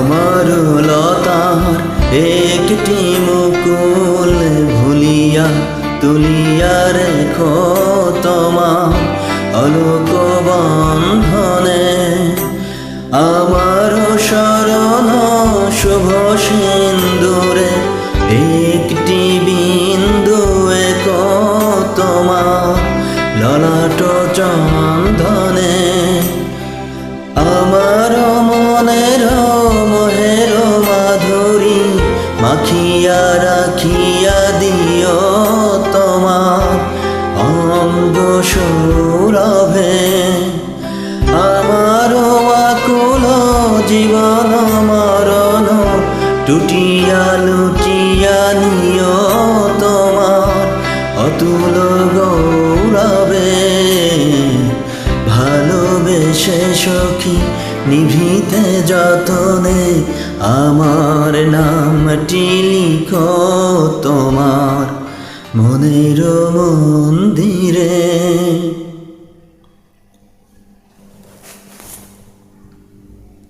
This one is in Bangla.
আমার লতার একটি মুকুল ভুলিয়া তুলিয়া রেখো তোমা অলোক বন্ধনে। আমার শরণ শুভ সিন্দুরে, একটি মাখিয়া রাখিয়া দিও তোমার অঙ্গ সৌরভে। আমার আকুল জীবন মরণ, টুটিয়া লুটিয়া নিও তোমার অতুল গৌরবে ভালোবেসে সখী নিভিতে যতনে আমার নামটি লিখো তোমার মনের মন্দিরে।